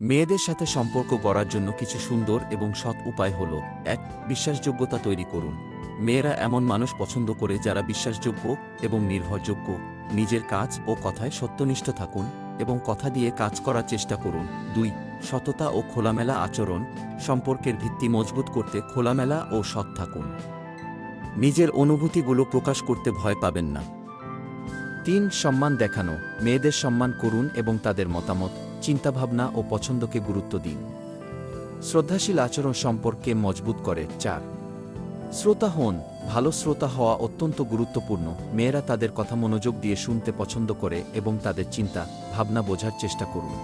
মেয়েদের সাথে সম্পর্ক গড়ার জন্য কিছু সুন্দর এবং সৎ উপায় হল, এক, বিশ্বাসযোগ্যতা তৈরি করুন। মেয়েরা এমন মানুষ পছন্দ করে যারা বিশ্বাসযোগ্য এবং নির্ভরযোগ্য। নিজের কাজ ও কথায় সত্যনিষ্ঠ থাকুন এবং কথা দিয়ে কাজ করার চেষ্টা করুন। দুই, সততা ও খোলামেলা আচরণ। সম্পর্কের ভিত্তি মজবুত করতে খোলামেলা ও সৎ থাকুন। নিজের অনুভূতিগুলো প্রকাশ করতে ভয় পাবেন না। তিন, সম্মান দেখানো। মেয়েদের সম্মান করুন এবং তাদের মতামত চিন্তাভাবনা ও পছন্দকে গুরুত্ব দিন। শ্রদ্ধাশীল আচরণ সম্পর্কে মজবুত করে। চার, শ্রোতা হন। ভালো শ্রোতা হওয়া অত্যন্ত গুরুত্বপূর্ণ। মেয়েরা তাদের কথা মনোযোগ দিয়ে শুনতে পছন্দ করে এবং তাদের চিন্তা, ভাবনা বোঝার চেষ্টা করুন।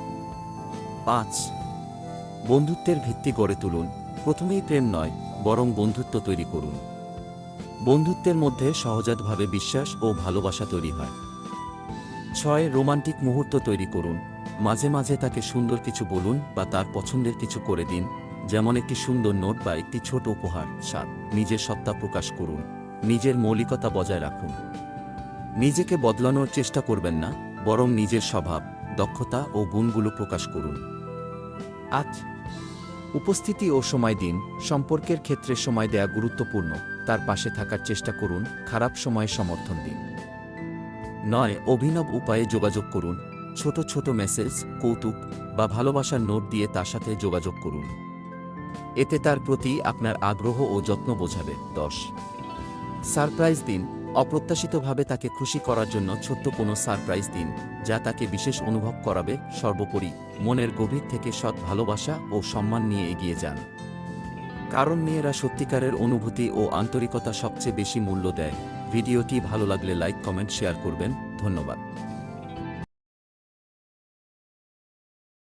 পাঁচ, বন্ধুত্বের ভিত্তি গড়ে তুলুন। প্রথমেই প্রেম নয়, বরং বন্ধুত্ব তৈরি করুন। বন্ধুত্বের মধ্যে সহজাতভাবে বিশ্বাস ও ভালোবাসা তৈরি হয়। ছয়, রোমান্টিক মুহূর্ত তৈরি করুন। মাঝে মাঝে তাকে সুন্দর কিছু বলুন বা তার পছন্দের কিছু করে দিন, যেমন একটি সুন্দর নোট বা একটি ছোট উপহার সাত নিজের সত্তা প্রকাশ করুন, নিজের মৌলিকতা বজায় রাখুন। নিজেকে বদলানোর চেষ্টা করবেন না, বরং নিজের স্বভাব, দক্ষতা ও গুণগুলো প্রকাশ করুন। আট উপস্থিতি ও সময় দিন, সম্পর্কের ক্ষেত্রে সময় দেয়া গুরুত্বপূর্ণ, তার পাশে থাকার চেষ্টা করুন, খারাপ সময়ে সমর্থন দিন। নয়, অভিনব উপায়ে যোগাযোগ করুন ছোট ছোট মেসেজ, কৌতুক বা ভালোবাসার নোট দিয়ে তার সাথে যোগাযোগ করুন। এতে তার প্রতি আপনার আগ্রহ ও যত্ন বোঝাবে। দশ। সারপ্রাইজ দিন। অপ্রত্যাশিতভাবে তাকে খুশি করার জন্য ছোট্ট কোনো সারপ্রাইজ দিন, যা তাকে বিশেষ অনুভব করাবে। সর্বোপরি মনের গভীর থেকে সৎ ভালোবাসা ও সম্মান নিয়ে এগিয়ে যান। কারণ মেয়েরা সত্যিকারের অনুভূতি ও আন্তরিকতা সবচেয়ে বেশি মূল্য দেয়। ভিডিওটি ভালো লাগলে লাইক, কমেন্ট, শেয়ার করবেন। ধন্যবাদ।